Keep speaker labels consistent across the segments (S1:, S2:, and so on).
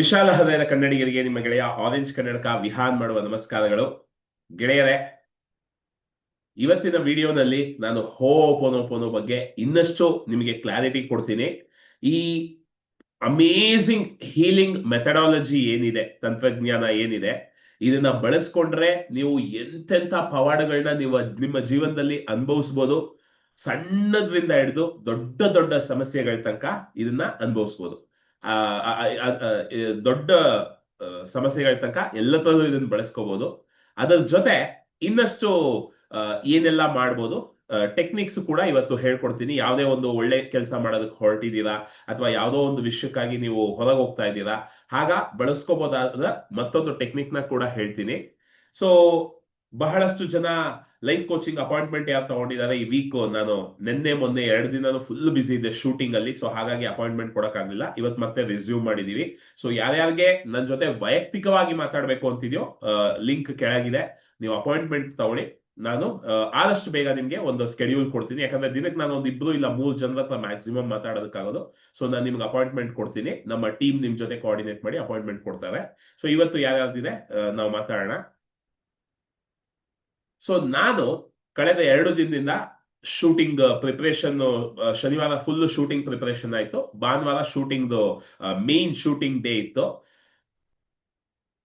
S1: ವಿಶಾಲ ಹೃದಯದ ಕನ್ನಡಿಗರಿಗೆ ನಿಮ್ಮ ಗೆಳೆಯ ಆರೆಂಜ್ ಕನ್ನಡಕ ವಿಹಾನ್ ಮಾಡುವ ನಮಸ್ಕಾರಗಳು. ಗೆಳೆಯರೇ, ಇವತ್ತಿನ ವಿಡಿಯೋನಲ್ಲಿ ನಾನು ಹೋಪೋನೋಪೋನೋ ಬಗ್ಗೆ ಇನ್ನಷ್ಟು ನಿಮಗೆ ಕ್ಲಾರಿಟಿ ಕೊಡ್ತೀನಿ. ಈ ಅಮೇಸಿಂಗ್ ಹೀಲಿಂಗ್ ಮೆಥಡಾಲಜಿ ಏನಿದೆ, ತಂತ್ರಜ್ಞಾನ ಏನಿದೆ, ಇದನ್ನ ಬಳಸ್ಕೊಂಡ್ರೆ ನೀವು ಎಂತೆಂತ ಪವಾಡಗಳನ್ನ ನೀವು ನಿಮ್ಮ ಜೀವನದಲ್ಲಿ ಅನುಭವಿಸ್ಬೋದು. ಸಣ್ಣದ್ರಿಂದ ಹಿಡಿದು ದೊಡ್ಡ ದೊಡ್ಡ ಸಮಸ್ಯೆಗಳ ತನಕ ಇದನ್ನ ಅನುಭವಿಸ್ಬೋದು. ದೊಡ್ಡ ಸಮಸ್ಯೆಗಳ ತನಕ ಎಲ್ಲದರಲ್ಲೂ ಇದನ್ನ ಬಳಸ್ಕೋಬಹುದು ಅದರ ಜೊತೆ ಇನ್ನಷ್ಟು ಏನೆಲ್ಲ ಮಾಡ್ಬೋದು ಟೆಕ್ನಿಕ್ಸ್ ಕೂಡ ಇವತ್ತು ಹೇಳ್ಕೊಡ್ತೀನಿ. ಯಾವುದೇ ಒಂದು ಒಳ್ಳೆ ಕೆಲಸ ಮಾಡೋದಕ್ಕೆ ಹೊರಟಿದ್ದೀರಾ, ಅಥವಾ ಯಾವುದೋ ಒಂದು ವಿಷಯಕ್ಕಾಗಿ ನೀವು ಹೊರಗೆ ಹೋಗ್ತಾ ಇದ್ದೀರಾ, ಆಗ ಬಳಸ್ಕೋಬಹುದಾದ ಮತ್ತೊಂದು ಟೆಕ್ನಿಕ್ನ ಕೂಡ ಹೇಳ್ತೀನಿ. ಸೊ ಬಹಳಷ್ಟು ಜನ ಲೈಫ್ ಕೋಚಿಂಗ್ ಅಪಾಯಿಂಟ್ಮೆಂಟ್ ಯಾರು ತಗೊಂಡಿದ್ದಾರೆ ಈ ವೀಕ್ ನಾನು ನಿನ್ನೆ, ಮೊನ್ನೆ ಎರಡು ದಿನ ಫುಲ್ ಬಿಸಿ ಇದೆ ಶೂಟಿಂಗ್ ಅಲ್ಲಿ. ಸೊ ಹಾಗಾಗಿ ಅಪಾಯಿಂಟ್ಮೆಂಟ್ ಕೊಡಕ್ಕಾಗ್ಲಿಲ್ಲ. ಇವತ್ ಮತ್ತೆ ರೆಸ್ಯೂಮ್ ಮಾಡಿದೀವಿ. ಸೊ ಯಾರ್ಯಾರಿಗೆ ನನ್ನ ಜೊತೆ ವೈಯಕ್ತಿಕವಾಗಿ ಮಾತಾಡ್ಬೇಕು ಅಂತಿದ್ಯೋ ಲಿಂಕ್ ಕೆಳಗಿದೆ. ನೀವು ಅಪಾಯಿಂಟ್ಮೆಂಟ್ ತಗೊಳ್ಳಿ. ನಾನು ಆದಷ್ಟು ಬೇಗ ನಿಮ್ಗೆ ಒಂದು ಸ್ಕೆಡ್ಯೂಲ್ ಕೊಡ್ತೀನಿ. ಯಾಕಂದ್ರೆ ದಿನಕ್ಕೆ ನಾನು ಒಂದು ಇಬ್ರು ಇಲ್ಲ ಮೂರು ಜನರ ಹತ್ರ ಮ್ಯಾಕ್ಸಿಮಮ್ ಮಾತಾಡೋದಕ್ಕಾಗೋದು. ಸೊ ನಾನು ನಿಮ್ಗೆ ಅಪಾಯಿಂಟ್ಮೆಂಟ್ ಕೊಡ್ತೀನಿ. ನಮ್ಮ ಟೀಮ್ ನಿಮ್ ಜೊತೆ ಕೋಆರ್ಡಿನೇಟ್ ಮಾಡಿ ಅಪಾಯಿಂಟ್ಮೆಂಟ್ ಕೊಡ್ತಾರೆ. ಸೊ ಇವತ್ತು ಯಾರ್ಯಾರ್ದಿದೆ ನಾವು ಮಾತಾಡೋಣ. ಸೊ ನಾನು ಕಳೆದ ಎರಡು ದಿನದಿಂದ ಶೂಟಿಂಗ್ ಪ್ರಿಪರೇಷನ್ ಶನಿವಾರ ಫುಲ್ ಶೂಟಿಂಗ್ ಪ್ರಿಪರೇಷನ್ ಆಯ್ತು. ಭಾನುವಾರ ಶೂಟಿಂಗ್ ಮೇನ್ ಶೂಟಿಂಗ್ ಡೇ ಇತ್ತು.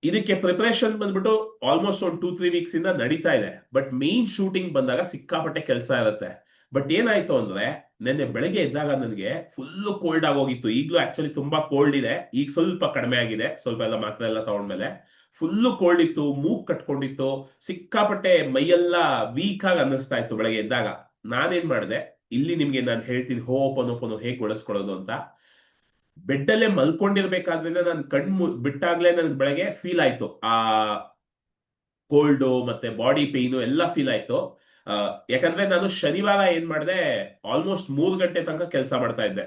S1: ಇದಕ್ಕೆ ಪ್ರಿಪರೇಷನ್ ಬಂದ್ಬಿಟ್ಟು ಆಲ್ಮೋಸ್ಟ್ ಒಂದು ಟೂ ತ್ರೀ ವೀಕ್ಸ್ ಇಂದ ನಡೀತಾ ಇದೆ. ಬಟ್ ಮೇನ್ ಶೂಟಿಂಗ್ ಬಂದಾಗ ಸಿಕ್ಕಾಪಟ್ಟೆ ಕೆಲಸ ಇರುತ್ತೆ. ಬಟ್ ಏನಾಯ್ತು ಅಂದ್ರೆ, ನಿನ್ನೆ ಬೆಳಗ್ಗೆ ಇದ್ದಾಗ ನನಗೆ ಫುಲ್ ಕೋಲ್ಡ್ ಆಗೋಗಿತ್ತು. ಈಗಲೂ ಆಕ್ಚುಲಿ ತುಂಬಾ ಕೋಲ್ಡ್ ಇದೆ. ಈಗ ಸ್ವಲ್ಪ ಕಡಿಮೆ ಆಗಿದೆ. ಸ್ವಲ್ಪ ಎಲ್ಲ ಮಾತ್ರ ಎಲ್ಲ ತಗೊಂಡ್ಮೇಲೆ. ಫುಲ್ಲು ಕೋಲ್ಡ್ ಇತ್ತು ಮೂಗ್ ಕಟ್ಕೊಂಡಿತ್ತು, ಸಿಕ್ಕಾಪಟ್ಟೆ ಮೈಯೆಲ್ಲ ವೀಕ್ ಆಗಿ ಅನ್ನಿಸ್ತಾ ಇತ್ತು ಬೆಳಗ್ಗೆ ಎದ್ದಾಗ. ನಾನೇನ್ ಮಾಡಿದೆ, ಇಲ್ಲಿ ನಿಮ್ಗೆ ನಾನು ಹೇಳ್ತೀನಿ ಹೋಪನೋಪನು ಹೇಗೆ ಬಳಸ್ಕೊಳ್ಳೋದು ಅಂತ. ಬೆಡ್ಡಲ್ಲೇ ಮಲ್ಕೊಂಡಿರ್ಬೇಕಾದ್ರೆ ನಾನು ಕಣ್ಣು ಬಿಟ್ಟಾಗ್ಲೇ ನನ್ಗೆ ಬೆಳಗ್ಗೆ ಫೀಲ್ ಆಯ್ತು. ಆ ಕೋಲ್ಡು ಮತ್ತೆ ಬಾಡಿ ಪೇಯ್ನು ಎಲ್ಲ ಫೀಲ್ ಆಯ್ತು. ಯಾಕಂದ್ರೆ ನಾನು ಶನಿವಾರ ಏನ್ ಮಾಡಿದೆ ಆಲ್ಮೋಸ್ಟ್ ಮೂರ್ ಗಂಟೆ ತನಕ ಕೆಲಸ ಮಾಡ್ತಾ ಇದ್ದೆ.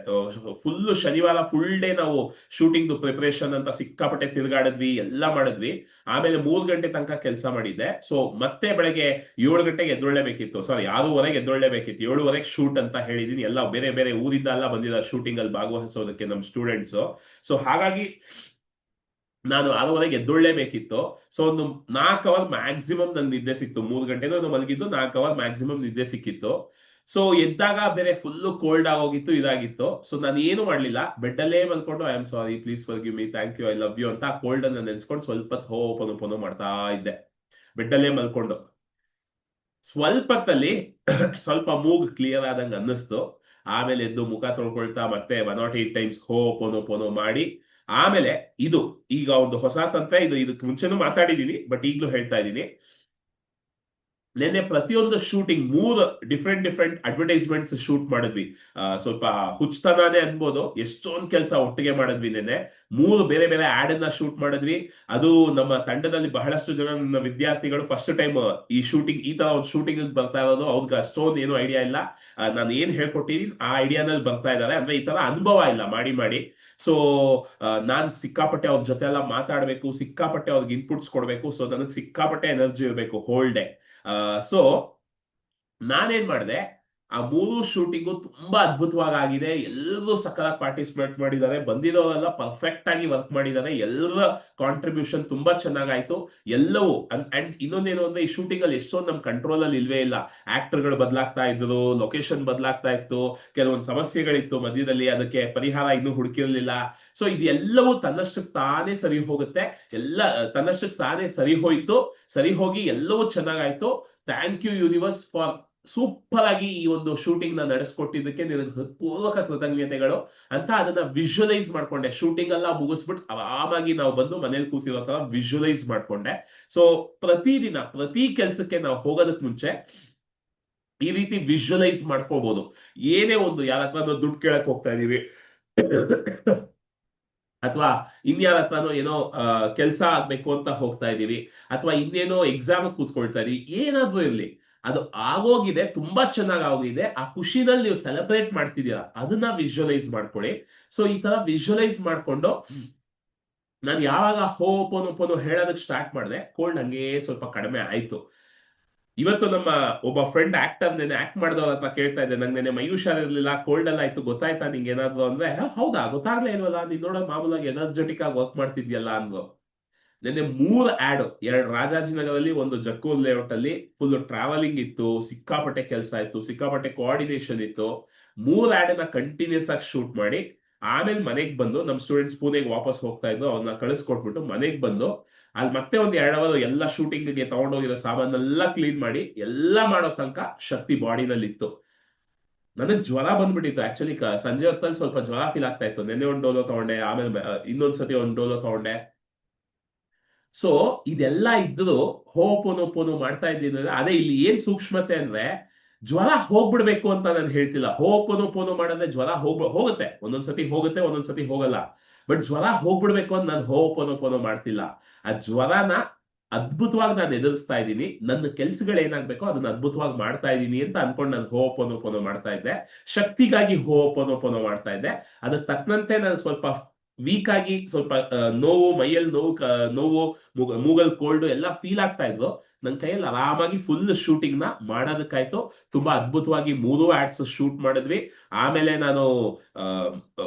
S1: ಫುಲ್ ಶನಿವಾರ ಫುಲ್ ಡೇ ನಾವು ಶೂಟಿಂಗ್ ಪ್ರಿಪರೇಷನ್ ಅಂತ ಸಿಕ್ಕಾಪಟ್ಟೆ ತಿರುಗಾಡಿದ್ವಿ, ಎಲ್ಲ ಮಾಡಿದ್ವಿ. ಆಮೇಲೆ ಮೂರ್ ಗಂಟೆ ತನಕ ಕೆಲಸ ಮಾಡಿದ್ದೆ. ಸೊ ಮತ್ತೆ ಬೆಳಗ್ಗೆ ಏಳು ಗಂಟೆಗೆ ಎದ್ದೊಳ್ಳೇಬೇಕಿತ್ತು ಸಾರಿ ಆರೂವರೆಗೆ ಎದ್ದೊಳ್ಳೇಬೇಕಿತ್ತು ಏಳುವರೆಗೆ ಶೂಟ್ ಅಂತ ಹೇಳಿದೀನಿ. ಎಲ್ಲ ಬೇರೆ ಬೇರೆ ಊರಿಂದ ಎಲ್ಲ ಬಂದಿದ್ದಾರೆ ಶೂಟಿಂಗ್ ಅಲ್ಲಿ ಭಾಗವಹಿಸೋದಕ್ಕೆ ನಮ್ಮ ಸ್ಟೂಡೆಂಟ್ಸ್ ಸೊ ಹಾಗಾಗಿ ನಾನು ಆರೂವರೆಗೆ ಎದ್ದೊಳ್ಳೇಬೇಕಿತ್ತು ಸೊ ಒಂದು ನಾಲ್ಕು ಅವರ್ ಮ್ಯಾಕ್ಸಿಮಮ್ ನನ್ ನಿದ್ದೆ ಸಿಕ್ತು. ಮೂರು ಗಂಟೆ ನಾನು ಮಲಗಿದ್ದು ನಾಲ್ಕು ಅವರ್ ಮ್ಯಾಕ್ಸಿಮಮ್ ನಿದ್ದೆ ಸಿಕ್ಕಿತ್ತು. ಸೊ ಎದ್ದಾಗ ಬೇರೆ ಫುಲ್ ಕೋಲ್ಡ್ ಆಗೋಗಿತ್ತು, ಇದಾಗಿತ್ತು. ಸೊ ನಾನು ಏನು ಮಾಡ್ಲಿಲ್ಲ. ಬೆಡ್ ಅಲ್ಲೇ ಮಲ್ಕೊಂಡು I am sorry please forgive me thank you I love you ಅಂತ ಕೋಲ್ಡ್ ಅನ್ನ ನೆನ್ಸ್ಕೊಂಡು ಸ್ವಲ್ಪ ಹೋ ಓಪನ್ ಓಪನ್ ಮಾಡ್ತಾ ಇದ್ದೆ. ಬೆಡ್ ಅಲ್ಲೇ ಮಲ್ಕೊಂಡು ಸ್ವಲ್ಪತ್ತಲ್ಲಿ ಸ್ವಲ್ಪ ಮೂಗ್ ಕ್ಲಿಯರ್ ಆದಂಗ ಅನ್ನಿಸ್ತು. ಆಮೇಲೆ ಎದ್ದು ಮುಖ ತೊಳ್ಕೊಳ್ತಾ ಮತ್ತೆ one nought eight times Ho'oponopono ಮಾಡಿ ಆಮೇಲೆ ಇದು ಈಗ ಒಂದು ಹೊಸ ತಂತ್ರ ಇದು ಇದಕ್ಕೆ ಮುಂಚೆನೂ ಮಾತಾಡಿದೀನಿ ಬಟ್ ಈಗಲೂ ಹೇಳ್ತಾ ಇದ್ದೀನಿ. ನಿನ್ನೆ ಪ್ರತಿಯೊಂದು ಶೂಟಿಂಗ್ ಮೂರು ಡಿಫ್ರೆಂಟ್ ಡಿಫ್ರೆಂಟ್ ಅಡ್ವರ್ಟೈಸ್ಮೆಂಟ್ಸ್ ಶೂಟ್ ಮಾಡಿದ್ವಿ. ಸ್ವಲ್ಪ ಹುಚ್ಚತನಾನೇ ಅನ್ಬೋದು. ಎಷ್ಟೊಂದ್ ಕೆಲಸ ಒಟ್ಟಿಗೆ ಮಾಡಿದ್ವಿ ನಿನ್ನೆ. ಮೂರು ಬೇರೆ ಬೇರೆ ಆಡ್ ಅನ್ನ ಶೂಟ್ ಮಾಡಿದ್ವಿ. ಅದು ನಮ್ಮ ತಂಡದಲ್ಲಿ ಬಹಳಷ್ಟು ಜನ ನನ್ನ ವಿದ್ಯಾರ್ಥಿಗಳು ಫಸ್ಟ್ ಟೈಮ್ ಈ ಶೂಟಿಂಗ್ ಈ ತರ ಒಂದು ಶೂಟಿಂಗ್ ಬರ್ತಾ ಇರೋದು. ಅವ್ರಿಗೆ ಅಷ್ಟೊಂದ್ ಏನು ಐಡಿಯಾ ಇಲ್ಲ. ನಾನು ಏನ್ ಹೇಳ್ಕೊಟ್ಟಿದೀನಿ, ಆ ಐಡಿಯಾನಲ್ಲಿ ಬರ್ತಾ ಇದ್ದಾರೆ. ಅಂದ್ರೆ ಈ ತರ ಅನುಭವ ಇಲ್ಲ, ಮಾಡಿ ಮಾಡಿ. ಸೊ ನಾನ್ ಸಿಕ್ಕಾಪಟ್ಟೆ ಅವ್ರ ಜೊತೆ ಎಲ್ಲ ಮಾತಾಡ್ಬೇಕು, ಸಿಕ್ಕಾಪಟ್ಟೆ ಅವ್ರಿಗೆ ಇನ್ಪುಟ್ಸ್ ಕೊಡ್ಬೇಕು. ಸೊ ನನಗೆ ಸಿಕ್ಕಾಪಟ್ಟೆ ಎನರ್ಜಿ ಇರಬೇಕು ಹೋಲ್ ಡೇ ಸೊ ನಾನೇನ್ ಮಾಡಿದೆ? ಆ ಮೂರು ಶೂಟಿಂಗು ತುಂಬಾ ಅದ್ಭುತವಾಗಿ ಆಗಿದೆ ಎಲ್ಲರೂ ಸಕಲಾಗಿ ಪಾರ್ಟಿಸಿಪೇಟ್ ಮಾಡಿದ್ದಾರೆ. ಬಂದಿರೋರೆಲ್ಲ ಪರ್ಫೆಕ್ಟ್ ಆಗಿ ವರ್ಕ್ ಮಾಡಿದ್ದಾರೆ. ಎಲ್ಲರ ಕಾಂಟ್ರಿಬ್ಯೂಷನ್ ತುಂಬಾ ಚೆನ್ನಾಗಾಯ್ತು. ಎಲ್ಲವೂ ಅಂಡ್ ಇನ್ನೊಂದೇನು ಅಂದ್ರೆ ಈ ಶೂಟಿಂಗ್ ಅಲ್ಲಿ ಎಷ್ಟೊಂದು ನಮ್ ಕಂಟ್ರೋಲ್ ಅಲ್ಲಿ ಇಲ್ವೇ ಇಲ್ಲ. ಆಕ್ಟರ್ಗಳು ಬದಲಾಗ್ತಾ ಇದ್ರು ಲೊಕೇಶನ್ ಬದಲಾಗ್ತಾ ಇತ್ತು, ಕೆಲವೊಂದು ಸಮಸ್ಯೆಗಳಿತ್ತು ಮಧ್ಯದಲ್ಲಿ, ಅದಕ್ಕೆ ಪರಿಹಾರ ಇನ್ನೂ ಹುಡುಕಿರ್ಲಿಲ್ಲ. ಸೊ ಇದೆಲ್ಲವೂ ತನ್ನಷ್ಟಕ್ಕೆ ತಾನೇ ಸರಿ ಹೋಗುತ್ತೆ. ಎಲ್ಲ ತನ್ನಷ್ಟಕ್ಕೆ ತಾನೇ ಸರಿ ಹೋಯ್ತು. ಸರಿ ಹೋಗಿ ಎಲ್ಲವೂ ಚೆನ್ನಾಗಾಯ್ತು. Thank you universe for super ಆಗಿ ಈ ಒಂದು ಶೂಟಿಂಗ್ನ ನಡೆಸ್ಕೊಟ್ಟಿದ್ದಕ್ಕೆ ನಿನ್ನ ಹೃತ್ಪೂರ್ವಕ ಕೃತಜ್ಞತೆಗಳು. ಅಂತ ಅದನ್ನ ವಿಜುವಲೈಸ್ ಮಾಡ್ಕೊಂಡೆ. ಶೂಟಿಂಗ್ ಎಲ್ಲ ಮುಗಿಸ್ಬಿಟ್ಟು ಆರಾಮಾಗಿ ನಾವು ಬಂದು ಮನೇಲಿ ಕೂತಿರೋ ತರ ವಿಜುವಲೈಸ್ ಮಾಡ್ಕೊಂಡೆ. ಸೊ ಪ್ರತಿದಿನ, ಪ್ರತಿ ಕೆಲ್ಸಕ್ಕೆ ನಾವು ಹೋಗೋದಕ್ ಮುಂಚೆ ಈ ರೀತಿ ವಿಜುವಲೈಸ್ ಮಾಡ್ಕೋಬಹುದು ಏನೇ ಒಂದು ಯಾರ ಹತ್ರ ದುಡ್ಡು ಕೇಳಕ್ ಹೋಗ್ತಾ ಇದೀವಿ. ಅಥವಾ ಇನ್ಯಾರ ಹತ್ರನೋ ಏನೋ ಕೆಲಸ ಆಗ್ಬೇಕು ಅಂತ ಹೋಗ್ತಾ ಇದೀವಿ. ಅಥವಾ ಇನ್ನೇನೋ ಎಕ್ಸಾಮ್ ಕೂತ್ಕೊಳ್ತಾ ಇದೀವಿ. ಏನಾದ್ರೂ ಇರ್ಲಿ. ಅದು ಆಗೋಗಿದೆ, ತುಂಬಾ ಚೆನ್ನಾಗಿ ಆಗೋಗಿದೆ. ಆ ಖುಷಿನಲ್ಲಿ ನೀವು ಸೆಲೆಬ್ರೇಟ್ ಮಾಡ್ತಿದ್ದೀರಾ, ಅದನ್ನ ವಿಜುವಲೈಸ್ ಮಾಡ್ಕೊಳ್ಳಿ. ಸೊ ಈ ತರ ವಿಜುವಲೈಸ್ ಮಾಡ್ಕೊಂಡು ನಾನು ಯಾವಾಗ ಹೋ ಓಪನ್ ಓಪನ್ ಹೇಳೋದಕ್ಕೆ ಸ್ಟಾರ್ಟ್ ಮಾಡಿದೆ ಕೋಲ್ಡ್ ಹಂಗೆ ಸ್ವಲ್ಪ ಕಡಿಮೆ ಆಯ್ತು. ಇವತ್ತು ನಮ್ಮ ಒಬ್ಬ ಫ್ರೆಂಡ್ ಆಕ್ಟರ್ ನೆನೆ ಆಕ್ಟ್ ಮಾಡಿದವ್ರ ಹತ್ರ ಕೇಳ್ತಾ ಇದ್ದೆ. ನಂಗೆ ನೆನೆ ಮೈ ಕೋಲ್ಡ್ ಎಲ್ಲ ಆಯ್ತು, ಗೊತ್ತಾಯ್ತಾ ನಿಂಗೆ ಏನಾದ್ರು ಅಂದ್ರೆ, ಹೌದಾ, ಗೊತ್ತಾಗ್ಲೇ ಇಲ್ವಲ್ಲ? ನೀನ್ ನೋಡೋ ಮಾಮೂಲಾಗಿ ಎನರ್ಜೆಟಿಕ್ ಆಗಿ ವರ್ಕ್ ಮಾಡ್ತಿದ್ಯಲ್ಲ ಅಂದ್ರು ನೆನ್ನೆ ಮೂರ್ ಆಡ್ ಎರಡು ರಾಜಾಜಿನಗರಲ್ಲಿ ಒಂದು ಜಕ್ಕೂರ್ ಲೇಔಟ್ ಅಲ್ಲಿ ಫುಲ್ ಟ್ರಾವೆಲಿಂಗ್ ಇತ್ತು, ಸಿಕ್ಕಾಪಟ್ಟೆ ಕೆಲಸ ಇತ್ತು, ಸಿಕ್ಕಾಪಟ್ಟೆ ಕೋಆರ್ಡಿನೇಷನ್ ಇತ್ತು. ಮೂರ್ ಆಡ್ ಅನ್ನ ಕಂಟಿನ್ಯೂಸ್ ಆಗಿ ಶೂಟ್ ಮಾಡಿ, ಆಮೇಲೆ ಮನೆಗ್ ಬಂದು, ನಮ್ ಸ್ಟೂಡೆಂಟ್ಸ್ ಪುಣೆಗೆ ವಾಪಸ್ ಹೋಗ್ತಾ ಇದ್ರು ಅವ್ರನ್ನ ಕಳಿಸ್ಕೊಟ್ಬಿಟ್ಟು ಮನೆಗ್ ಬಂದು ಅಲ್ಲಿ ಮತ್ತೆ ಒಂದ್ ಎರಡ್ ಅವರ್ ಎಲ್ಲ ಶೂಟಿಂಗ್ಗೆ ತಗೊಂಡೋಗಿರೋ ಸಾಮಾನೆಲ್ಲ ಕ್ಲೀನ್ ಮಾಡಿ, ಎಲ್ಲ ಮಾಡೋ ತನಕ ಶಕ್ತಿ ಬಾಡಿನಲ್ಲಿ ಇತ್ತು ನನಗ್ ಜ್ವರ ಬಂದ್ಬಿಟ್ಟಿತ್ತು ಆಕ್ಚುಲಿ ಸಂಜೆ ಹೊತ್ತಲ್ಲಿ ಸ್ವಲ್ಪ ಜ್ವರ ಫೀಲ್ ಆಗ್ತಾ ಇತ್ತು. ನೆನ್ನೆ ಒಂದು ಡೋಲೋ ತಗೊಂಡೆ, ಆಮೇಲೆ ಇನ್ನೊಂದ್ಸತಿ ಒಂದ್ ಡೋಲೋ ತಗೊಂಡೆ. ಸೊ ಇದೆಲ್ಲ ಇದ್ರು ಹೋಪೋನೋಪೋನೋ ಮಾಡ್ತಾ ಇದ್ದೀನಿ ಅದೇ ಇಲ್ಲಿ ಏನ್ ಸೂಕ್ಷ್ಮತೆ ಅಂದ್ರೆ, ಜ್ವರ ಹೋಗ್ಬಿಡ್ಬೇಕು ಅಂತ ನಾನು ಹೇಳ್ತಿಲ್ಲ. ಹೋಪೋನೋಪೋನೋ ಮಾಡಿದ್ರೆ ಜ್ವರ ಹೋಗ್ ಹೋಗುತ್ತೆ. ಒಂದೊಂದ್ಸತಿ ಹೋಗುತ್ತೆ ಒಂದೊಂದ್ಸತಿ ಹೋಗಲ್ಲ. ಬಟ್ ಜ್ವರ ಹೋಗ್ಬಿಡ್ಬೇಕು ಅಂತ ನಾನು ಹೋಪೋನೋಪೋನೋ ಮಾಡ್ತಿಲ್ಲ. ಆ ಜ್ವರನ ಅದ್ಭುತವಾಗಿ ನಾನು ಎದುರಿಸ್ತಾ ಇದ್ದೀನಿ. ನನ್ನ ಕೆಲ್ಸಗಳು ಏನಾಗ್ಬೇಕು ಅದನ್ನ ಅದ್ಭುತವಾಗಿ ಮಾಡ್ತಾ ಇದ್ದೀನಿ ಅಂತ ಅನ್ಕೊಂಡು ನಾನು ಹೋಪೋನೋಪೋನೋ ಮಾಡ್ತಾ ಇದ್ದೆ. ಶಕ್ತಿಗಾಗಿ ಹೋಪೋನೋಪೋನೋ ಮಾಡ್ತಾ ಇದ್ದೆ. ಅದಕ್ಕೆ ತಕ್ಕಂತೆ ನಾನು ಸ್ವಲ್ಪ ವೀಕ್ ಆಗಿ ಸ್ವಲ್ಪ ನೋವು ಮೈಯಲ್ಲಿ ನೋವು ನೋವು ಮೂಗಲ್ ಕೋಲ್ಡ್ ಎಲ್ಲ ಫೀಲ್ ಆಗ್ತಾ ಇದ್ರು ನನ್ನ ಕೈಯಲ್ಲಿ ಆರಾಮಾಗಿ ಫುಲ್ ಶೂಟಿಂಗ್ನ ಮಾಡೋದಕ್ಕಾಯ್ತು. ತುಂಬಾ ಅದ್ಭುತವಾಗಿ ಮೂರು ಆಡ್ಸ್ ಶೂಟ್ ಮಾಡಿದ್ವಿ. ಆಮೇಲೆ ನಾನು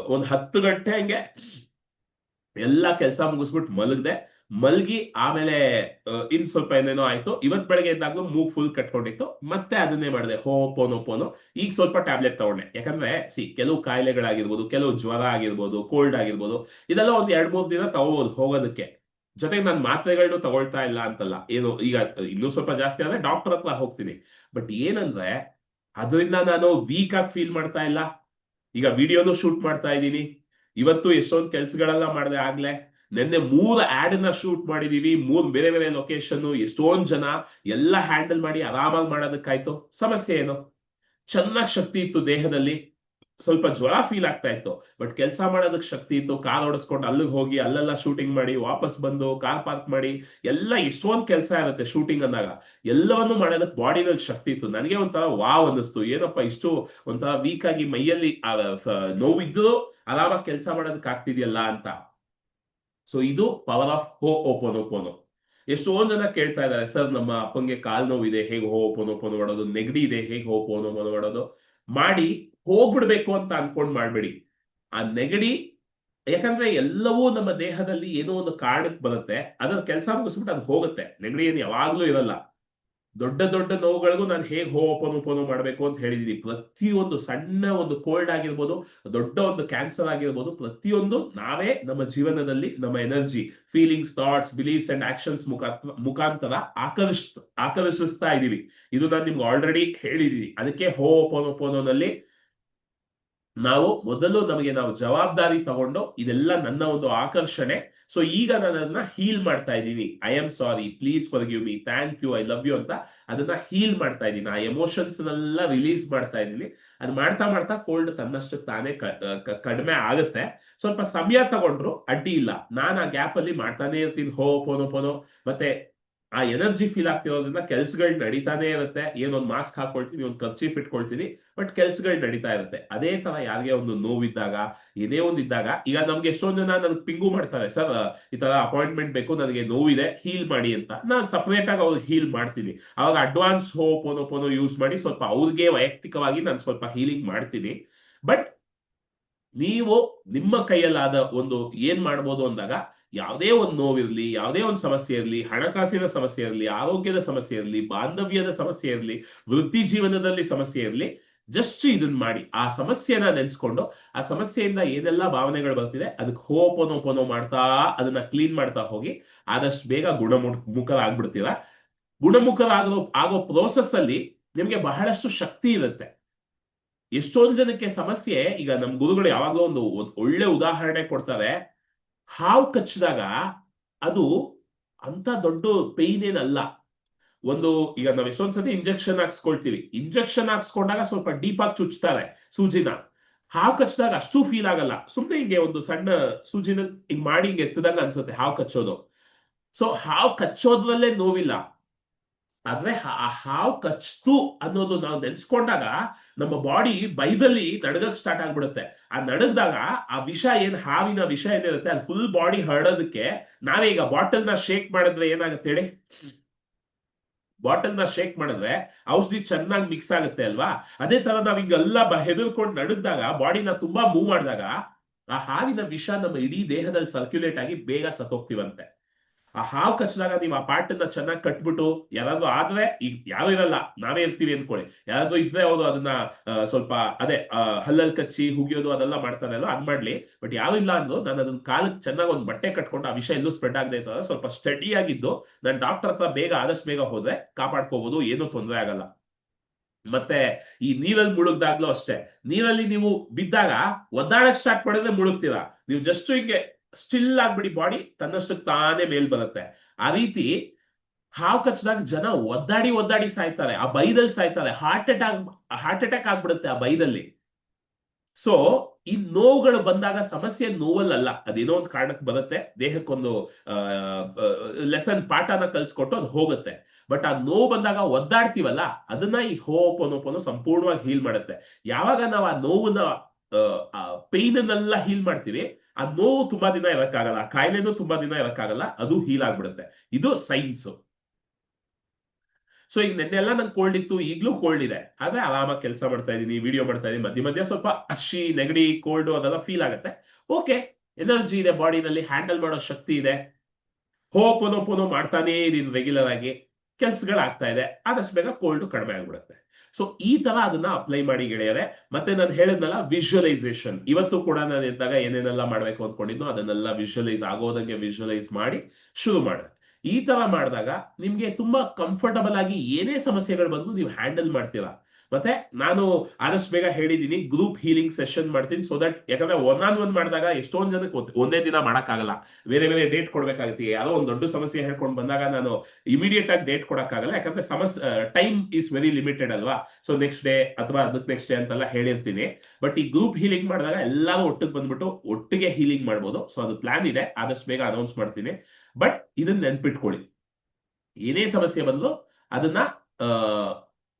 S1: ಒಂದ್ ಹತ್ತು ಗಂಟೆ ಹಂಗೆ ಎಲ್ಲ ಕೆಲಸ ಮುಗಿಸ್ಬಿಟ್ಟು ಮಲಗ್ದೆ. ಮಲ್ಗಿ ಆಮೇಲೆ ಇನ್ ಸ್ವಲ್ಪ ಏನೇನೋ ಆಯ್ತು, ಇವತ್ ಬೆಳಗ್ಗೆ ಎದ್ದಾಗ್ಲೂ ಮೂಗ್ ಫುಲ್ ಕಟ್ಕೊಂಡಿತ್ತು. ಮತ್ತೆ ಅದನ್ನೇ ಮಾಡಿದೆ. ಹೋ ಪೋನೋ ಪೋನೋ ಈಗ ಸ್ವಲ್ಪ ಟ್ಯಾಬ್ಲೆಟ್ ತಗೊಂಡೆ. ಯಾಕಂದ್ರೆ, ಸಿ, ಕೆಲವು ಕಾಯಿಲೆಗಳಾಗಿರ್ಬೋದು, ಕೆಲವು ಜ್ವರ ಆಗಿರ್ಬೋದು ಕೋಲ್ಡ್ ಆಗಿರ್ಬೋದು, ಇದೆಲ್ಲ ಒಂದ್ ಎರಡ್, ಮೂರ್ ದಿನ ತಗೋಬಹುದು ಹೋಗೋದಕ್ಕೆ. ಜೊತೆಗೆ ನಾನು ಮಾತ್ರೆಗಳನ್ನು ತಗೊಳ್ತಾ ಇಲ್ಲ ಅಂತಲ್ಲ. ಏನು, ಈಗ, ಇನ್ನೂ ಸ್ವಲ್ಪ ಜಾಸ್ತಿ ಆದ್ರೆ ಡಾಕ್ಟರ್ ಹತ್ರ ಹೋಗ್ತೀನಿ. ಬಟ್ ಏನಂದ್ರೆ, ಅದರಿಂದ ನಾನು ವೀಕ್ ಆಗಿ ಫೀಲ್ ಮಾಡ್ತಾ ಇಲ್ಲ. ಈಗ ವಿಡಿಯೋನು ಶೂಟ್ ಮಾಡ್ತಾ ಇದ್ದೀನಿ. ಇವತ್ತು ಎಷ್ಟೊಂದು ಕೆಲ್ಸಗಳೆಲ್ಲ ಮಾಡಿದೆ ಆಗ್ಲೇ. ನಿನ್ನೆ ಮೂರ್ ಆಡ್ನ ಶೂಟ್ ಮಾಡಿದೀವಿ, ಮೂರ್ ಬೇರೆ ಬೇರೆ ಲೊಕೇಶನ್ ಎಷ್ಟೊಂದ್ ಜನ ಎಲ್ಲ ಹ್ಯಾಂಡಲ್ ಮಾಡಿ ಆರಾಮಾಗಿ ಮಾಡೋದಕ್ಕಾಯ್ತು. ಸಮಸ್ಯೆ ಏನು? ಚೆನ್ನಾಗ್ ಶಕ್ತಿ ಇತ್ತು ದೇಹದಲ್ಲಿ. ಸ್ವಲ್ಪ ಜ್ವರ ಫೀಲ್ ಆಗ್ತಾ ಇತ್ತು. ಬಟ್ ಕೆಲಸ ಮಾಡೋದಕ್ಕೆ ಶಕ್ತಿ ಇತ್ತು. ಕಾರ್ ಓಡಿಸ್ಕೊಂಡು ಅಲ್ಲಿಗೆ ಹೋಗಿ, ಅಲ್ಲೆಲ್ಲ ಶೂಟಿಂಗ್ ಮಾಡಿ, ವಾಪಸ್ ಬಂದು ಕಾರ್ ಪಾರ್ಕ್ ಮಾಡಿ, ಎಲ್ಲ ಎಷ್ಟೊಂದ್ ಕೆಲಸ ಇರುತ್ತೆ ಶೂಟಿಂಗ್ ಅಂದಾಗ. ಎಲ್ಲವನ್ನು ಮಾಡೋದಕ್ಕೆ ಬಾಡಿನಲ್ಲಿ ಶಕ್ತಿ ಇತ್ತು. ನನಗೆ ಒಂಥರ ವಾವ್ ಅನ್ನಿಸ್ತು. ಏನಪ್ಪ ಇಷ್ಟು ಒಂಥರ ವೀಕ್ ಆಗಿ ಮೈಯಲ್ಲಿ ನೋವಿದ್ದು? ಆರಾಮಾಗಿ ಕೆಲಸ ಮಾಡೋದಕ್ಕೆ ಆಗ್ತಿದೆಯಲ್ಲ ಅಂತ. ಸೊ ಇದು ಪವರ್ ಆಫ್ ಹೋ ಓಪೋನೋಪೋನೋ ಎಷ್ಟೊಂದ್ ಜನ ಕೇಳ್ತಾ ಇದ್ದಾರೆ. ಸರ್, ನಮ್ಮ ಅಪ್ಪಂಗೆ ಕಾಲ್ ನೋವಿದೆ. ಹೇಗೆ ಹೋ ಓಪನ್ ಮಾಡೋದು ನೆಗಡಿ ಇದೆ. ಹೇಗೆ ಹೋ ಓಪೋನೋಪೋನೋ ಮಾಡೋದು ಮಾಡಿ ಹೋಗ್ಬಿಡ್ಬೇಕು ಅಂತ ಅನ್ಕೊಂಡ್ ಮಾಡ್ಬೇಡಿ. ಆ ನೆಗಡಿ, ಯಾಕಂದ್ರೆ ಎಲ್ಲವೂ ನಮ್ಮ ದೇಹದಲ್ಲಿ ಏನೋ ಒಂದು ಕಾರಣಕ್ಕೆ ಬರುತ್ತೆ. ಅದರ ಕೆಲಸ ಮುಗಿಸ್ಬಿಟ್ಟು ಅದು ಹೋಗುತ್ತೆ. ನೆಗಡಿ ಏನು ಯಾವಾಗ್ಲೂ ಇರಲ್ಲ. ದೊಡ್ಡ ದೊಡ್ಡ ನೋವುಗಳಿಗೂ ನಾನು ಹೇಗೆ ಹೋ ಮಾಡಬೇಕು ಅಂತ ಹೇಳಿದೀನಿ. ಪ್ರತಿಯೊಂದು ಸಣ್ಣ ಒಂದು ಕೋಲ್ಡ್ ಆಗಿರ್ಬೋದು, ದೊಡ್ಡ ಒಂದು ಕ್ಯಾನ್ಸರ್ ಆಗಿರ್ಬೋದು, ಪ್ರತಿಯೊಂದು ನಾವೇ ನಮ್ಮ ಜೀವನದಲ್ಲಿ ನಮ್ಮ energy feelings thoughts beliefs and actions ಮುಖಾಂತರ ಮುಖಾಂತರ ಆಕರ್ಷ್ ಆಕರ್ಷಿಸ್ತಾ ಇದೀವಿ. ಇದು ನಾನು ನಿಮ್ಗೆ ಆಲ್ರೆಡಿ ಹೇಳಿದೀನಿ. ಅದಕ್ಕೆ ಹೋ ಓಪೋನೋಪೋನೋನಲ್ಲಿ ನಾವು ಮೊದಲು ನಮಗೆ ನಾವು ಜವಾಬ್ದಾರಿ ತಗೊಂಡು ಇದೆಲ್ಲ ನನ್ನ ಒಂದು ಆಕರ್ಷಣೆ. ಸೊ ಈಗ ನಾನು ಅದನ್ನ ಹೀಲ್ ಮಾಡ್ತಾ ಇದ್ದೀನಿ I am sorry please forgive me thank you I love you ಅಂತ ಅದನ್ನ ಹೀಲ್ ಮಾಡ್ತಾ ಇದ್ದೀನಿ. ಆ ಎಮೋಷನ್ಸ್ ನೆಲ್ಲ ರಿಲೀಸ್ ಮಾಡ್ತಾ ಇದ್ದೀನಿ. ಅದು ಮಾಡ್ತಾ ಮಾಡ್ತಾ ಕೋಲ್ಡ್ ತನ್ನಷ್ಟು ತಾನೇ ಕಡಿಮೆ ಆಗುತ್ತೆ. ಸ್ವಲ್ಪ ಸಮಯ ತಗೊಂಡ್ರು ಅಡ್ಡಿ ಇಲ್ಲ. ನಾನು ಆ ಗ್ಯಾಪ್ ಅಲ್ಲಿ ಮಾಡ್ತಾನೆ ಇರ್ತೀನಿ. ಹೋ, ಪೋನೋ ಪೋನೋ. ಮತ್ತೆ ಆ ಎನರ್ಜಿ ಫೀಲ್ ಆಗ್ತಿರೋದ್ರಿಂದ ಕೆಲ್ಸಗಳು ನಡೀತಾನೆ ಇರುತ್ತೆ. ಏನೊಂದು ಮಾಸ್ಕ್ ಹಾಕೊಳ್ತೀನಿ, ಒಂದು ಕರ್ಚೀಫ್ ಇಟ್ಕೊಳ್ತೀನಿ, ಬಟ್ ಕೆಲ್ಸಗಳು ನಡೀತಾ ಇರುತ್ತೆ. ಅದೇ ತರ ಯಾರಿಗೆ ಒಂದು ನೋವಿದ್ದಾಗ, ಏನೇ ಒಂದು ಇದ್ದಾಗ ಈಗ ನಮ್ಗೆ ಎಷ್ಟೊಂದ್ ಜನ ನನ್ಗೆ ಪಿಂಗು ಮಾಡ್ತಾರೆ, ಸರ್, ಈ ತರ ಅಪಾಯಿಂಟ್ಮೆಂಟ್ ಬೇಕು, ನನಗೆ ನೋವಿದೆ, ಹೀಲ್ ಮಾಡಿ ಅಂತ. ನಾನು ಸಪರೇಟ್ ಆಗಿ ಅವ್ರಿಗೆ ಹೀಲ್ ಮಾಡ್ತೀನಿ. ಅವಾಗ ಅಡ್ವಾನ್ಸ್ ಹೋ ಪೋನೋ ಪೋನೋ ಯೂಸ್ ಮಾಡಿ ಸ್ವಲ್ಪ ಅವ್ರಿಗೆ ವೈಯಕ್ತಿಕವಾಗಿ ನಾನು ಸ್ವಲ್ಪ ಹೀಲಿಂಗ್ ಮಾಡ್ತೀನಿ. ಬಟ್, ನೀವು ನಿಮ್ಮ ಕೈಯಲ್ಲಾದ ಒಂದು ಏನ್ ಮಾಡ್ಬೋದು ಅಂದಾಗ ಯಾವುದೇ ಒಂದು ನೋವಿರಲಿ, ಯಾವುದೇ ಒಂದು ಸಮಸ್ಯೆ ಇರಲಿ, ಹಣಕಾಸಿನ ಸಮಸ್ಯೆ ಇರಲಿ, ಆರೋಗ್ಯದ ಸಮಸ್ಯೆ ಇರಲಿ, ಬಾಂಧವ್ಯದ ಸಮಸ್ಯೆ ಇರಲಿ, ವೃತ್ತಿ ಜೀವನದಲ್ಲಿ ಸಮಸ್ಯೆ ಇರಲಿ ಜಸ್ಟ್ ಇದನ್ನ ಮಾಡಿ. ಆ ಸಮಸ್ಯೆನ ನೆನ್ಸ್ಕೊಂಡು, ಆ ಸಮಸ್ಯೆಯಿಂದ ಏನೆಲ್ಲ ಭಾವನೆಗಳು ಬರ್ತಿದೆ ಅದಕ್ಕೆ ಹೋಪೋನೋಪೋನೋ ಮಾಡ್ತಾ, ಅದನ್ನ ಕ್ಲೀನ್ ಮಾಡ್ತಾ ಹೋಗಿ, ಆದಷ್ಟು ಬೇಗ ಗುಣಮುಖರಾಗ್ಬಿಡ್ತೀರ? ಗುಣಮುಖರಾಗೋ, ಆಗೋ ಪ್ರೋಸೆಸ್ ಅಲ್ಲಿ ನಿಮ್ಗೆ ಬಹಳಷ್ಟು ಶಕ್ತಿ ಇರುತ್ತೆ. ಎಷ್ಟೊಂದ್ ಜನಕ್ಕೆ ಸಮಸ್ಯೆ, ಈಗ ನಮ್ ಗುರುಗಳು ಯಾವಾಗಲೂ ಒಂದು ಒಳ್ಳೆ ಉದಾಹರಣೆ ಕೊಡ್ತಾರೆ. ಹಾವು ಕಚ್ಚಿದಾಗ ಅದು ಅಂತ ದೊಡ್ಡ ಪೇಯ್ನ್ ಏನಲ್ಲ. ಒಂದು ಈಗ ನಾವ್ ಎಷ್ಟೊಂದ್ಸತಿ ಇಂಜೆಕ್ಷನ್ ಹಾಕ್ಸ್ಕೊಳ್ತೀವಿ. ಇಂಜೆಕ್ಷನ್ ಹಾಕ್ಸ್ಕೊಂಡಾಗ ಸ್ವಲ್ಪ ಡೀಪ್ ಆಗಿ ಚುಚ್ತಾರೆ ಸೂಜಿನ. ಹಾವು ಕಚ್ಚಿದಾಗ ಅಷ್ಟು ಫೀಲ್ ಆಗಲ್ಲ. ಸುಮ್ನೆ ಹಿಂಗೆ ಒಂದು ಸಣ್ಣ ಸೂಜಿನ ಹಿಂಗ್ ಮಾಡಿ ಹಿಂಗೆ ಎತ್ತದಾಗ ಅನ್ಸುತ್ತೆ ಹಾವು ಕಚ್ಚೋದು. ಸೊ ಹಾವು ಕಚ್ಚೋದ್ರಲ್ಲೇ ನೋವಿಲ್ಲ. ಆದ್ರೆ ಆ ಹಾವು ಕಚ್ತು ಅನ್ನೋದು ನಾವು ನೆನ್ಸ್ಕೊಂಡಾಗ ನಮ್ಮ ಬಾಡಿ ಬೈದಲ್ಲಿ ನಡಗಕ್ ಸ್ಟಾರ್ಟ್ ಆಗ್ಬಿಡುತ್ತೆ. ಆ ನಡಗ್ದಾಗ ಆ ವಿಷ ಏನ್ ಹಾವಿನ ವಿಷ ಏನಿರುತ್ತೆ ಅದು ಫುಲ್ ಬಾಡಿ ಹರಡೋದಕ್ಕೆ ನಾವೇ ಈಗ ಬಾಟಲ್ನ ಶೇಕ್ ಮಾಡಿದ್ರೆ ಏನಾಗುತ್ತೆ ಹೇಳಿ? ಬಾಟಲ್ನ ಶೇಕ್ ಮಾಡಿದ್ರೆ ಔಷಧಿ ಚೆನ್ನಾಗಿ ಮಿಕ್ಸ್ ಆಗುತ್ತೆ ಅಲ್ವಾ? ಅದೇ ತರ ನಾವ್ ಹಿಂಗೆಲ್ಲ ಹೆದರ್ಕೊಂಡು ನಡಗ್ದಾಗ ಬಾಡಿನ ತುಂಬಾ ಮೂವ್ ಮಾಡಿದಾಗ ಆ ಹಾವಿನ ವಿಷ ನಮ್ಮ ಇಡೀ ದೇಹದಲ್ಲಿ ಸರ್ಕ್ಯುಲೇಟ್ ಆಗಿ ಬೇಗ ಸತ್ತೋಗ್ತಿವಂತೆ. ಆ ಹಾವು ಕಚ್ಚಿದಾಗ ನೀವು ಆ ಪಾರ್ಟನ್ನ ಚೆನ್ನಾಗಿ ಕಟ್ಬಿಟ್ಟು ಯಾರಾದ್ರೂ ಆದ್ರೆ ಈಗ ಯಾರು ಇರಲ್ಲ, ನಾವೇ ಇರ್ತೀವಿ ಅನ್ಕೊಳ್ಳಿ ಯಾರಾದ್ರೂ ಇದ್ರೆ ಅವರು ಅದನ್ನ ಸ್ವಲ್ಪ ಅದೇ ಹಲ್ಲಲ್ಲಿ ಕಚ್ಚಿ, ಹುಗಿಯೋದು ಅದೆಲ್ಲ ಮಾಡ್ತಾರೆ ಅಲ್ಲ ಅದ್ ಮಾಡ್ಲಿ. ಬಟ್ ಯಾರು ಇಲ್ಲ ಅಂದ್ರು ನಾನು ಅದನ್ನ ಕಾಲಕ್ಕೆ ಚೆನ್ನಾಗಿ ಒಂದು ಬಟ್ಟೆ ಕಟ್ಕೊಂಡು ಆ ವಿಷಯ ಎಲ್ಲೂ ಸ್ಪ್ರೆಡ್ ಆಗದೆ ಇರ್ತದ ಸ್ವಲ್ಪ ಸ್ಟಡಿ ಆಗಿದ್ದು ನಾನು ಡಾಕ್ಟರ್ ಹತ್ರ ಬೇಗ, ಆದಷ್ಟು ಬೇಗ ಹೋದ್ರೆ ಕಾಪಾಡ್ಕೋಬಹುದು ಏನೂ ತೊಂದರೆ ಆಗಲ್ಲ. ಮತ್ತೆ ಈ ನೀರಲ್ಲಿ ಮುಳುಗ್ದಾಗ್ಲೂ ಅಷ್ಟೇ. ನೀರಲ್ಲಿ ನೀವು ಬಿದ್ದಾಗ ಒದ್ದಾಡಕ್ ಸ್ಟಾರ್ಟ್ ಮಾಡಿದ್ರೆ ಮುಳುಗ್ತೀರಾ. ನೀವು ಜಸ್ಟ್ ಹಿಂಗೆ ಸ್ಟಿಲ್ ಆಗ್ಬಿಡಿ ಬಾಡಿ ತನ್ನಷ್ಟಕ್ಕೆ ತಾನೇ ಮೇಲ್ ಬರುತ್ತೆ. ಆ ರೀತಿ ಹಾವು ಕಚ್ಚಿದಾಗ ಜನ ಒದ್ದಾಡಿ ಒದ್ದಾಡಿ ಸಾಯ್ತಾರೆ, ಆ ಬೈದಲ್ಲಿ ಸಾಯ್ತಾರೆ. ಹಾರ್ಟ್ ಅಟ್ಯಾಕ್ ಹಾರ್ಟ್ ಅಟ್ಯಾಕ್ ಆಗ್ಬಿಡುತ್ತೆ ಆ ಬೈದಲ್ಲಿ. ಸೊ ಈ ನೋವುಗಳು ಬಂದಾಗ ಸಮಸ್ಯೆ ನೋವಲ್ಲ ಅದೇನೋ ಒಂದು ಕಾರಣಕ್ಕೆ ಬರುತ್ತೆ, ದೇಹಕ್ಕೊಂದು ಲೆಸನ್ ಪಾಠನ ಕಲ್ಸ್ಕೊಟ್ಟು ಅದು ಹೋಗುತ್ತೆ. ಬಟ್ ಆ ನೋವು ಬಂದಾಗ ಒದ್ದಾಡ್ತೀವಲ್ಲ, ಅದನ್ನ ಈ ಹೋಪನೋಪನು ಸಂಪೂರ್ಣವಾಗಿ ಹೀಲ್ ಮಾಡುತ್ತೆ. ಯಾವಾಗ ನಾವು ಆ ನೋವನ್ನ ಪೇನ್ ಅನ್ನೆಲ್ಲ ಹೀಲ್ ಮಾಡ್ತೀವಿ ನೋವು ತುಂಬಾ ದಿನ ಇರಕ್ಕಾಗಲ್ಲ ಕಾಯಿಲೆನೂ ತುಂಬಾ ದಿನ ಇರಕ್ಕಾಗಲ್ಲ ಅದು ಹೀಲ್ ಆಗ್ಬಿಡುತ್ತೆ. ಇದು ಸೈನ್ಸ್ ಸೊ ಈಗ ನೆನ್ನೆಲ್ಲ ನಂಗೆ ಕೋಲ್ಡ್ ಇತ್ತು, ಈಗಲೂ ಕೋಲ್ಡ್ ಇದೆ. ಆದ್ರೆ ಆರಾಮಾಗಿ ಕೆಲಸ ಮಾಡ್ತಾ ಇದೀನಿ ವಿಡಿಯೋ ಮಾಡ್ತಾ ಇದೀನಿ. ಮಧ್ಯ ಮಧ್ಯ ಸ್ವಲ್ಪ ಅಶಿ ನೆಗಡಿ ಕೋಲ್ಡ್ ಅದೆಲ್ಲ ಫೀಲ್ ಆಗುತ್ತೆ. ಓಕೆ ಎನರ್ಜಿ ಇದೆ ಬಾಡಿನಲ್ಲಿ ಹ್ಯಾಂಡಲ್ ಮಾಡೋ ಶಕ್ತಿ ಇದೆ. ಹೋಪನೋ ಪೋನೋ ಮಾಡ್ತಾನೇ ಇದೀನಿ ರೆಗ್ಯುಲರ್ ಆಗಿ. ಕೆಲ್ಸಗಳಾಗ್ತಾ ಇದೆ, ಆದಷ್ಟು ಬೇಗ ಕೋಲ್ಡ್ ಕಡಿಮೆ ಆಗ್ಬಿಡುತ್ತೆ. ಸೊ ಈ ತರ ಅದನ್ನ ಅಪ್ಲೈ ಮಾಡಿ ಗೆಳೆಯರೆ, ಮತ್ತೆ ನಾನು ಹೇಳಿದ್ನಲ್ಲ ವಿಜುವಲೈಸೇಷನ್ ಇವತ್ತು ಕೂಡ ನಾನು ಇದ್ದಾಗ ಏನೇನೆಲ್ಲ ಮಾಡ್ಬೇಕು ಅಂದ್ಕೊಂಡಿದ್ನೋ ಅದನ್ನೆಲ್ಲ ವಿಜುವಲೈಸ್ ಆಗೋದಂಗೆ ವಿಜುವಲೈಸ್ ಮಾಡಿ ಶುರು ಮಾಡಿದೆ. ಈ ತರ ಮಾಡಿದಾಗ ನಿಮ್ಗೆ ತುಂಬಾ ಕಂಫರ್ಟಬಲ್ ಆಗಿ ಏನೇ ಸಮಸ್ಯೆಗಳು ಬಂದು ನೀವು ಹ್ಯಾಂಡಲ್ ಮಾಡ್ತೀರಾ. ಮತ್ತೆ ನಾನು ಆದಷ್ಟು ಬೇಗ ಹೇಳಿದೀನಿ ಗ್ರೂಪ್ ಹೀಲಿಂಗ್ ಸೆಷನ್ ಮಾಡ್ತೀನಿ ಸೊ ದಟ್ ಯಾಕಂದ್ರೆ ಒನ್ ಆನ್ ಒನ್ ಮಾಡಿದಾಗ ಎಷ್ಟೊಂದ್ ಜನಕ್ಕೆ ಒಂದೇ ದಿನ ಮಾಡಕ್ಕಾಗಲ್ಲ. ಬೇರೆ ಬೇರೆ ಡೇಟ್ ಕೊಡ್ಬೇಕಾಗುತ್ತೆ, ಯಾರೋ ಒಂದು ದೊಡ್ಡ ಸಮಸ್ಯೆ ಹೇಳ್ಕೊಂಡು ಬಂದಾಗ ನಾನು ಇಮಿಡಿಯೇಟ್ ಆಗಿ ಡೇಟ್ ಕೊಡಕ್ಕಾಗಲ್ಲ, ಯಾಕಂದ್ರೆ ಸಮಸ್ಯೆ ಟೈಮ್ ಇಸ್ ವೆರಿ ಲಿಮಿಟೆಡ್ ಅಲ್ವಾ? ಸೊ ನೆಕ್ಸ್ಟ್ ಡೇ ಅಥವಾ ಅದಕ್ಕೆ ನೆಕ್ಸ್ಟ್ ಡೇ ಅಂತೆಲ್ಲ ಹೇಳಿರ್ತೀನಿ. ಬಟ್ ಈ ಗ್ರೂಪ್ ಹೀಲಿಂಗ್ ಮಾಡಿದಾಗ ಎಲ್ಲರೂ ಒಟ್ಟಿಗೆ ಬಂದ್ಬಿಟ್ಟು ಒಟ್ಟಿಗೆ ಹೀಲಿಂಗ್ ಮಾಡ್ಬೋದು. ಸೊ ಅದು ಪ್ಲಾನ್ ಇದೆ ಆದಷ್ಟು ಬೇಗ ಅನೌನ್ಸ್ ಮಾಡ್ತೀನಿ. ಬಟ್ ಇದನ್ನ ನೆನ್ಪಿಟ್ಕೊಳ್ಳಿ. ಏನೇ ಸಮಸ್ಯೆ ಬಂದ್ರು ಅದನ್ನ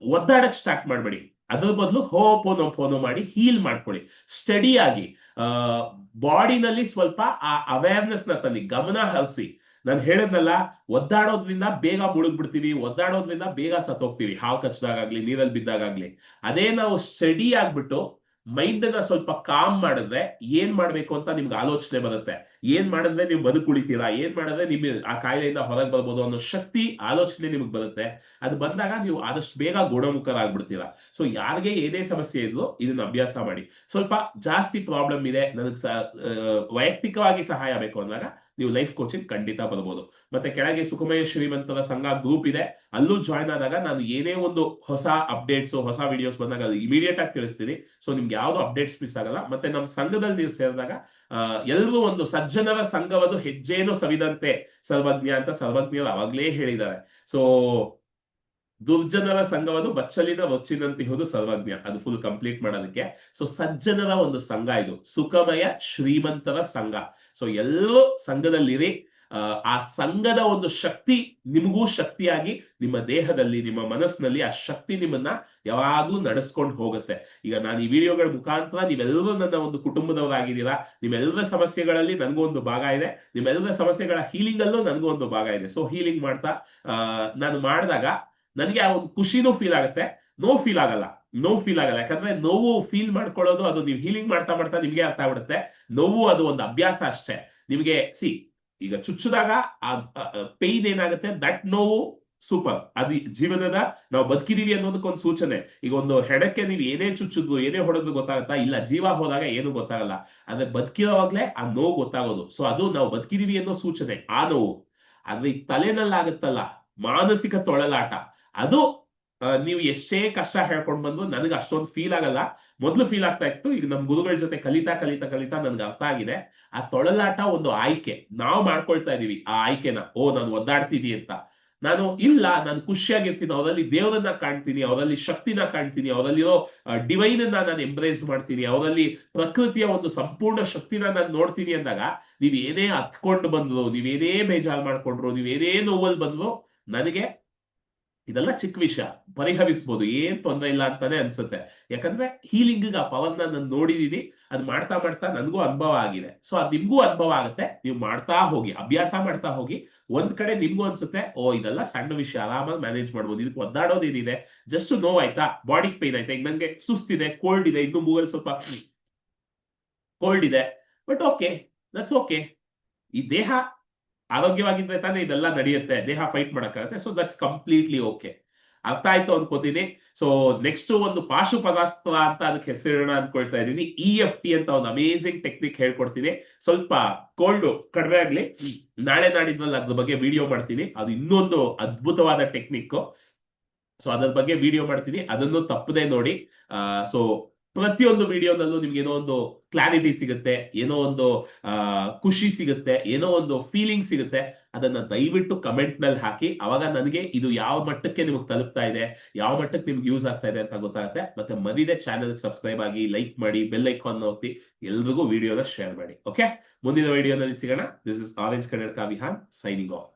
S1: ಒದ್ದಾಡಕ್ ಸ್ಟಾರ್ಟ್ ಮಾಡ್ಬೇಡಿ. ಅದ್ರ ಬದಲು ಹೋಪೋನೋ ಪೋನೋ ಮಾಡಿ ಹೀಲ್ ಮಾಡ್ಕೊಳ್ಳಿ. ಸ್ಟಡಿ ಆಗಿ. ಬಾಡಿನಲ್ಲಿ ಸ್ವಲ್ಪ ಆ ಅವೇರ್ನೆಸ್ನ ತನ್ನಿ, ಗಮನ ಹರಿಸಿ. ನಾನು ಹೇಳದ್ನಲ್ಲ, ಒದ್ದಾಡೋದ್ರಿಂದ ಬೇಗ ಮುಳುಗ್ಬಿಡ್ತೀವಿ, ಒದ್ದಾಡೋದ್ರಿಂದ ಬೇಗ ಸತ್ತೋಗ್ತೀವಿ. ಹಾವು ಕಚ್ಚದಾಗ್ಲಿ ನೀರಲ್ಲಿ ಬಿದ್ದಾಗ್ಲಿ ಅದೇ ನಾವು ಸ್ಟಡಿ ಆಗ್ಬಿಟ್ಟು ಮೈಂಡ್ನ ಸ್ವಲ್ಪ ಕಾಮ್ ಮಾಡಿದ್ರೆ ಏನ್ ಮಾಡ್ಬೇಕು ಅಂತ ನಿಮ್ಗೆ ಆಲೋಚನೆ ಬರುತ್ತೆ. ಏನ್ ಮಾಡಿದ್ರೆ ನೀವು ಬದುಕುಳಿತೀರಾ ಏನ್ ಮಾಡಿದ್ರೆ ನಿಮ್ಗೆ ಆ ಕಾಯಿಲೆಯಿಂದ ಹೊರಗೆ ಬರ್ಬೋದು ಅನ್ನೋ ಶಕ್ತಿ, ಆಲೋಚನೆ ನಿಮ್ಗೆ ಬರುತ್ತೆ. ಅದು ಬಂದಾಗ ನೀವು ಆದಷ್ಟು ಬೇಗ ಗುಣಮುಖರಾಗ್ಬಿಡ್ತೀರಾ. ಸೊ ಯಾರಿಗೆ ಏನೇ ಸಮಸ್ಯೆ ಇದ್ರೂ ಇದನ್ನ ಅಭ್ಯಾಸ ಮಾಡಿ. ಸ್ವಲ್ಪ ಜಾಸ್ತಿ ಪ್ರಾಬ್ಲಮ್ ಇದೆ, ನನಗೆ ವೈಯಕ್ತಿಕವಾಗಿ ಸಹಾಯ ಬೇಕು ಅಂದಾಗ ನೀವು ಲೈಫ್ ಕೋಚಿಂಗ್ ಖಂಡಿತ ಬರ್ಬೋದು. ಮತ್ತೆ ಕೆಳಗೆ ಸುಖಮಯ ಶ್ರೀಮಂತರ ಸಂಘ ಗ್ರೂಪ್ ಇದೆ. ಅಲ್ಲೂ ಜಾಯ್ನ್ ಆದಾಗ ನಾನು ಏನೇ ಒಂದು ಹೊಸ ಅಪ್ಡೇಟ್ಸ್ ಹೊಸ ವಿಡಿಯೋಸ್ ಬಂದಾಗ ಅದು ಇಮಿಡಿಯೇಟ್ ಆಗಿ ತಿಳಿಸ್ತೀನಿ. ಸೊ ನಿಮ್ಗೆ ಯಾವ್ದು ಅಪ್ಡೇಟ್ಸ್ ಮಿಸ್ ಆಗಲ್ಲ. ಮತ್ತೆ ನಮ್ಮ ಸಂಘದಲ್ಲಿ ನೀವು ಸೇರಿದಾಗ ಎಲ್ಲರೂ ಒಂದು ಸಜ್ಜನರ ಸಂಘವದು ಹೆಜ್ಜೇನು ಸವಿದಂತೆ ಸರ್ವಜ್ಞ ಅಂತ ಸರ್ವಜ್ಞರು ಅವಾಗ್ಲೇ ಹೇಳಿದ್ದಾರೆ. ಸೊ ದುರ್ಜನರ ಸಂಘವನ್ನು ಬಚ್ಚಲಿನ ರೊಚ್ಚಿನಂತಿಹುದು ಸರ್ವಜ್ಞ. ಅದು ಫುಲ್ ಕಂಪ್ಲೀಟ್ ಮಾಡೋದಕ್ಕೆ. ಸೊ ಸಜ್ಜನರ ಒಂದು ಸಂಘ ಇದು. ಸುಖಮಯ ಶ್ರೀಮಂತರ ಸಂಘ. ಸೊ ಎಲ್ಲರೂ ಸಂಘದಲ್ಲಿರಿ. ಆ, ಸಂಘದ ಒಂದು ಶಕ್ತಿ ನಿಮಗೂ ಶಕ್ತಿಯಾಗಿ ನಿಮ್ಮ ದೇಹದಲ್ಲಿ ನಿಮ್ಮ ಮನಸ್ಸಿನಲ್ಲಿ ಆ ಶಕ್ತಿ ನಿಮ್ಮನ್ನ ಯಾವಾಗ್ಲೂ ನಡೆಸ್ಕೊಂಡು ಹೋಗುತ್ತೆ. ಈಗ ನಾನು ಈ ವಿಡಿಯೋಗಳ ಮುಖಾಂತರ ನೀವೆಲ್ಲರೂ ನನ್ನ ಒಂದು ಕುಟುಂಬದವರಾಗಿದ್ದೀರಾ? ನಿಮ್ಮೆಲ್ಲರ ಸಮಸ್ಯೆಗಳಲ್ಲಿ ನನಗೂ ಒಂದು ಭಾಗ ಇದೆ. ನಿಮ್ಮೆಲ್ಲರ ಸಮಸ್ಯೆಗಳ ಹೀಲಿಂಗ್ ಅಲ್ಲೂ ನನಗೂ ಒಂದು ಭಾಗ ಇದೆ. ಸೊ ಹೀಲಿಂಗ್ ಮಾಡ್ತಾ ನಾನು ಮಾಡಿದಾಗ ನನಗೆ ಆ ಒಂದು ಖುಷಿನೂ ಫೀಲ್ ಆಗುತ್ತೆ. ನೋ ಫೀಲ್ ಆಗಲ್ಲ. ನೋವು ಫೀಲ್ ಆಗಲ್ಲ. ಯಾಕಂದ್ರೆ ನೋವು ಫೀಲ್ ಮಾಡ್ಕೊಳ್ಳೋದು ಅದು ನೀವು ಹೀಲಿಂಗ್ ಮಾಡ್ತಾ ಮಾಡ್ತಾ ನಿಮ್ಗೆ ಅರ್ಥ ಆಗ್ಬಿಡುತ್ತೆ. ನೋವು ಅದು ಒಂದು ಅಭ್ಯಾಸ ಅಷ್ಟೇ. ನಿಮಗೆ ಸಿ ಈಗ ಚುಚ್ಚಿದಾಗ ಆ ಪೇಯ್ನ್ ಏನಾಗುತ್ತೆ? ದಟ್ ನೋವು ಸೂಪರ್ ಅದು ಜೀವನದ ನಾವು ಬದುಕಿದೀವಿ ಅನ್ನೋದಕ್ಕೊಂದು ಸೂಚನೆ. ಈಗ ಒಂದು ಹೆಡಕ್ಕೆ ನೀವು ಏನೇ ಚುಚ್ಚಿದ್ವು ಏನೇ ಹೊಡೆದ್ರು ಗೊತ್ತಾಗುತ್ತಾ? ಇಲ್ಲ, ಜೀವ ಹೋದಾಗ ಏನು ಗೊತ್ತಾಗಲ್ಲ. ಅಂದ್ರೆ ಬದುಕಿರೋವಾಗ್ಲೇ ಆ ನೋವು ಗೊತ್ತಾಗೋದು. ಸೊ ಅದು ನಾವು ಬದುಕಿದೀವಿ ಅನ್ನೋ ಸೂಚನೆ, ಆ ನೋವು. ಆದ್ರೆ ಈ ತಲೆನಲ್ಲಾಗುತ್ತಲ್ಲ, ಮಾನಸಿಕ ತೊಳಲಾಟ, ಅದು ನೀವು ಎಷ್ಟೇ ಕಷ್ಟ ಹೇಳ್ಕೊಂಡು ಬಂದು ನನಗೆ ಅಷ್ಟೊಂದು ಫೀಲ್ ಆಗಲ್ಲ. ಮೊದಲು ಫೀಲ್ ಆಗ್ತಾ ಇತ್ತು, ಈಗ ನಮ್ಮ ಗುರುಗಳ ಜೊತೆ ಕಲಿತಾ ಕಲಿತಾ ಕಲಿತಾ ನನ್ಗೆ ಅರ್ಥ ಆಗಿದೆ. ಆ ತೊಳಲಾಟ ಒಂದು ಆಯ್ಕೆ. ನಾವು ಮಾಡ್ಕೊಳ್ತಾ ಇದೀವಿ ಆ ಆಯ್ಕೆನ. ಓ, ನಾನು ಒದ್ದಾಡ್ತೀನಿ ಅಂತ. ನಾನು ಇಲ್ಲ, ನಾನು ಖುಷಿಯಾಗಿರ್ತೀನಿ, ಅವರಲ್ಲಿ ದೇವರನ್ನ ಕಾಣ್ತೀನಿ, ಅವರಲ್ಲಿ ಶಕ್ತಿನ ಕಾಣ್ತೀನಿ, ಅವರಲ್ಲಿರೋ ಡಿವೈನ್ ಅನ್ನ ನಾನು ಎಂಬ್ರೇಸ್ ಮಾಡ್ತೀನಿ, ಅವರಲ್ಲಿ ಪ್ರಕೃತಿಯ ಒಂದು ಸಂಪೂರ್ಣ ಶಕ್ತಿನ ನಾನು ನೋಡ್ತೀನಿ ಅಂದಾಗ, ನೀವ್ ಏನೇ ಹತ್ಕೊಂಡು ಬಂದ್ರು ನೀವೇನೇ ಬೇಜಾರು ಮಾಡ್ಕೊಂಡ್ರು ನೀವೇನೇ ನೋವಲ್ಲಿ ಬಂದ್ರು, ನನಗೆ ಇದೆಲ್ಲ ಚಿಕ್ಕ ವಿಷಯ. ಪರಿಹರಿಸ್ಬೋದು. ಏನ್ ತೊಂದರೆ ಇಲ್ಲ ಅಂತಾನೆ ಅನ್ಸುತ್ತೆ. ಯಾಕಂದ್ರೆ ಹೀಲಿಂಗ್ ಆ ಪವರ್ ನಾನು ನೋಡಿದೀನಿ. ಅದ್ ಮಾಡ್ತಾ ಮಾಡ್ತಾ ನನ್ಗೂ ಅನುಭವ ಆಗಿದೆ. ಸೊ ಅದ್ ನಿಮ್ಗೂ ಅನುಭವ ಆಗುತ್ತೆ. ನೀವು ಮಾಡ್ತಾ ಹೋಗಿ, ಅಭ್ಯಾಸ ಮಾಡ್ತಾ ಹೋಗಿ, ಒಂದ್ ಕಡೆ ನಿಮ್ಗೂ ಅನ್ಸುತ್ತೆ, ಓ, ಇದೆಲ್ಲ ಸಣ್ಣ ವಿಷಯ. ಆರಾಮಾಗಿ ಮ್ಯಾನೇಜ್ ಮಾಡ್ಬೋದು. ಇದಕ್ಕೆ ಒದ್ದಾಡೋದೇನಿದೆ ಜಸ್ಟ್ ನೋವಾಯ್ತಾ ಬಾಡಿ ಪೇನ್ ಆಯ್ತಾ? ಈಗ ನಂಗೆ ಸುಸ್ತಿದೆ ಕೋಲ್ಡ್ ಇದೆ, ಇನ್ನು ಮೂಗಲ್ ಸ್ವಲ್ಪ ಕೋಲ್ಡ್ ಇದೆ. ಬಟ್ ಓಕೆ ದಟ್ಸ್ ಓಕೆ ಈ ದೇಹ ಆರೋಗ್ಯವಾಗಿದ್ರೆ ತಾನೇ ಇದೆಲ್ಲ ನಡೆಯುತ್ತೆ, ದೇಹ ಫೈಟ್ ಮಾಡಕ್ಕಾಗತ್ತೆ. ಸೊ ದಟ್ಸ್ ಕಂಪ್ಲೀಟ್ಲಿ ಓಕೆ ಅರ್ಥ ಆಯ್ತು ಅನ್ಕೋತೀನಿ. ಸೊ ನೆಕ್ಸ್ಟ್ ಒಂದು ಪಾಶುಪದಾಸ್ತ್ರ ಅಂತ ಅದಕ್ಕೆ ಹೆಸರಿಡೋಣ ಅನ್ಕೊಳ್ತಾ ಇದ್ದೀನಿ. ಇ ಎಫ್ ಟಿ ಅಂತ ಒಂದು ಅಮೇಸಿಂಗ್ ಟೆಕ್ನಿಕ್ ಹೇಳ್ಕೊಡ್ತೀನಿ. ಸ್ವಲ್ಪ ಕೋಲ್ಡ್ ಕಡಿಮೆ ಆಗ್ಲಿ. ನಾಳೆ ನಾಡಿದ್ಮೇಲೆ ಅದ್ರ ಬಗ್ಗೆ ವಿಡಿಯೋ ಮಾಡ್ತೀನಿ. ಅದು ಇನ್ನೊಂದು ಅದ್ಭುತವಾದ ಟೆಕ್ನಿಕ್ ಸೊ ಅದ್ರ ಬಗ್ಗೆ ವಿಡಿಯೋ ಮಾಡ್ತೀನಿ. ಅದನ್ನು ತಪ್ಪದೆ ನೋಡಿ. ಸೊ ಪ್ರತಿಯೊಂದು ವಿಡಿಯೋದಲ್ಲೂ ನಿಮ್ಗೆ ಏನೋ ಒಂದು ಕ್ಲಾರಿಟಿ ಸಿಗುತ್ತೆ, ಏನೋ ಒಂದು ಖುಷಿ ಸಿಗುತ್ತೆ, ಏನೋ ಒಂದು ಫೀಲಿಂಗ್ ಸಿಗುತ್ತೆ, ಅದನ್ನ ದಯವಿಟ್ಟು ಕಮೆಂಟ್ನಲ್ಲಿ ಹಾಕಿ. ಅವಾಗ ನನಗೆ ಇದು ಯಾವ ಮಟ್ಟಕ್ಕೆ ನಿಮಗೆ ತಲುಪ್ತಾ ಇದೆ, ಯಾವ ಮಟ್ಟಕ್ಕೆ ನಿಮ್ಗೆ ಯೂಸ್ ಆಗ್ತಾ ಇದೆ ಅಂತ ಗೊತ್ತಾಗುತ್ತೆ. ಮತ್ತೆ ಮರಿದೆ ಚಾನೆಲ್ ಸಬ್ಸ್ಕ್ರೈಬ್ ಆಗಿ ಲೈಕ್ ಮಾಡಿ ಬೆಲ್ ಐಕಾನ್ ಒತ್ತಿ, ಎಲ್ರಿಗೂ ವಿಡಿಯೋನ ಶೇರ್ ಮಾಡಿ. ಓಕೆ ಮುಂದಿನ ವಿಡಿಯೋನಲ್ಲಿ ಸಿಗೋಣ. ದಿಸ್ ಇಸ್ ಆರೆಂಜ್ ಕನ್ನಡಕ ವಿಹಾನ್ ಸೈನಿಂಗ್ ಆಫ್